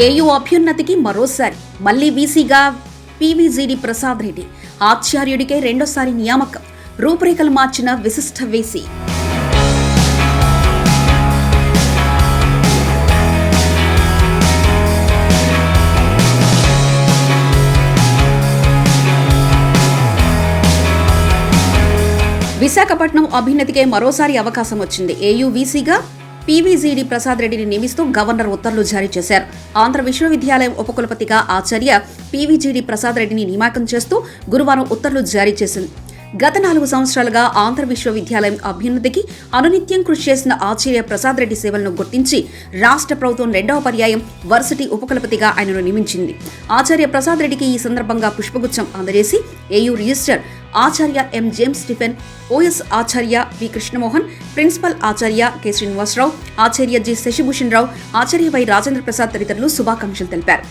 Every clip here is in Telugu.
ఏయూ అభ్యున్నతికి మరోసారి మళ్ళీ వీసీగా పీవీజీడి ప్రసాద్ రెడ్డి ఆచార్యుడికే రెండోసారి నియామకం రూపురేఖలు మార్చిన విశిష్ట వీసీ. విశాఖపట్నం అభ్యున్నతికే మరోసారి అవకాశం వచ్చింది. ఏయూ వీసీగా పీవీజీడి ప్రసాద్ రెడ్డిని నియమిస్తూ గవర్నర్ ఉత్తర్వులు జారీ చేశారు. ఆంధ్ర విశ్వవిద్యాలయం ఉపకులపతిగా ఆచార్య పీవీజీడీ ప్రసాద్ రెడ్డిని నియామకం చేస్తూ గురువారం ఉత్తర్వులు జారీ చేసింది. గత నాలుగు సంవత్సరాలుగా ఆంధ్ర విశ్వవిద్యాలయం అభ్యున్నతికి అనునిత్యం కృషి చేసిన ఆచార్య ప్రసాద్ రెడ్డి సేవలను గుర్తించి రాష్ట్ర ప్రభుత్వం రెండవ పర్యాయం వర్సిటీ ఉపకులపతిగా ఆయనను నియమించింది. ఆచార్య ప్రసాద్ రెడ్డికి ఈ సందర్భంగా పుష్పగుచ్చం అందజేసి ఏయూ రిజిస్టర్ ఆచార్య ఎం జేమ్స్ స్టిఫెన్ ఓఎస్ ఆచార్య వి కృష్ణమోహన్ ప్రిన్సిపల్ ఆచార్య కె శ్రీనివాసరావు ఆచార్య జి శశిభూషణ్ రావు ఆచార్య వై రాజేంద్ర ప్రసాద్ తదితరులు శుభాకాంక్షలు తెలిపారు.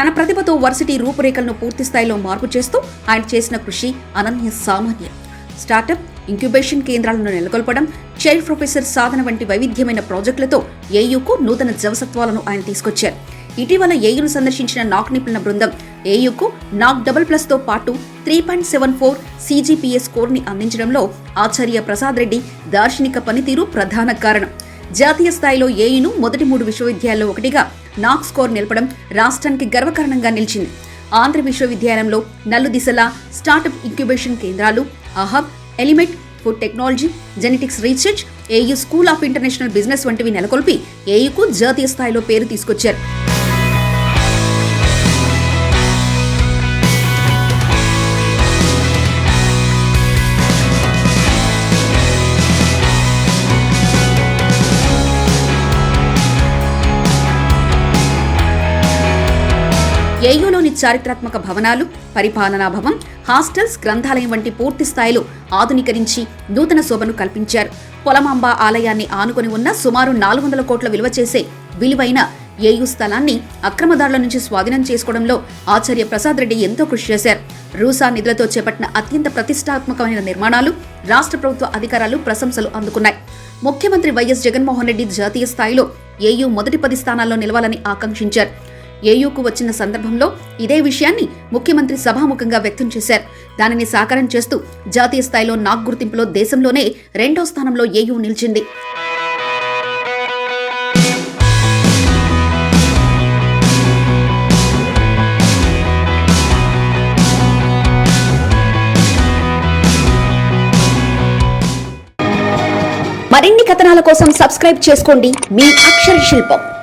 తన ప్రతిభతో వర్సిటీ రూపురేఖలను పూర్తి స్థాయిలో మార్పు చేస్తూ ఆయన చేసిన కృషి అనన్య సామాన్యం. స్టార్టప్ ఇంక్యుబేషన్ కేంద్రాలను నెలకొల్పడం చైల్డ్ ప్రొఫెసర్ సాధన వంటి వైవిధ్యమైన ప్రాజెక్టులతో ఏయూకు నూతన జవసత్వాలను ఆయన తీసుకొచ్చారు. ఇటీవల ఏయును సందర్శించిన నాక్ నిపుణుల బృందం ఏయుకు నాక్ డబుల్ ప్లస్తో పాటు three point seven four CGPS స్కోర్ని అందించడంలో ఆచార్య ప్రసాద్ రెడ్డి దార్శనిక పనితీరు ప్రధాన కారణం. జాతీయ స్థాయిలో ఏయును మొదటి మూడు విశ్వవిద్యాలయాల్లో ఒకటిగా నాక్ స్కోర్ నిలపడం రాష్ట్రానికి గర్వకారణంగా నిలిచింది. ఆంధ్ర విశ్వవిద్యాలయంలో నల్లు దిశల స్టార్టప్ ఇంక్యుబేషన్ కేంద్రాలు Ahab element food technology genetics research AU school of international business వంటివి నెలకొల్పి ఏయుకు జాతీయ స్థాయిలో పేరు తీసుకొచ్చారు. ఏయూలోని చారిత్రాత్మక భవనాలు పరిపాలనా భవం హాస్టల్స్ గ్రంథాలయం వంటి పూర్తి స్థాయిలో ఆధునీకరించి నూతన శోభను కల్పించారు. పొలమాంబ ఆలయాన్ని ఆనుకొని ఉన్న సుమారు నాలుగు వందల కోట్ల విలువ చేసే విలువైన ఏయు స్థలాన్ని అక్రమదారుల నుంచి స్వాధీనం చేసుకోవడంలో ఆచార్య ప్రసాద్ రెడ్డి ఎంతో కృషి చేశారు. రూసా నిధులతో చేపట్టిన అత్యంత ప్రతిష్టాత్మకమైన నిర్మాణాలు రాష్ట్ర ప్రభుత్వ అధికారాలు ప్రశంసలు అందుకున్నాయి. ముఖ్యమంత్రి వైఎస్ జగన్మోహన్ రెడ్డి జాతీయ స్థాయిలో ఏయూ మొదటి పది స్థానాల్లో నిలవాలని ఆకాంక్షించారు. ఏయూకు వచ్చిన సందర్భంలో ఇదే విషయాన్ని ముఖ్యమంత్రి సభాముఖంగా వ్యక్తం చేశారు. దానిని సాకారం చేస్తూ జాతీయ స్థాయిలో నాగ్ గుర్తింపులో దేశంలోనే రెండో స్థానంలో ఏయూ నిలిచింది. మరిన్ని కథనాల కోసం సబ్స్క్రైబ్ చేసుకోండి మీ అక్షర శిల్పం.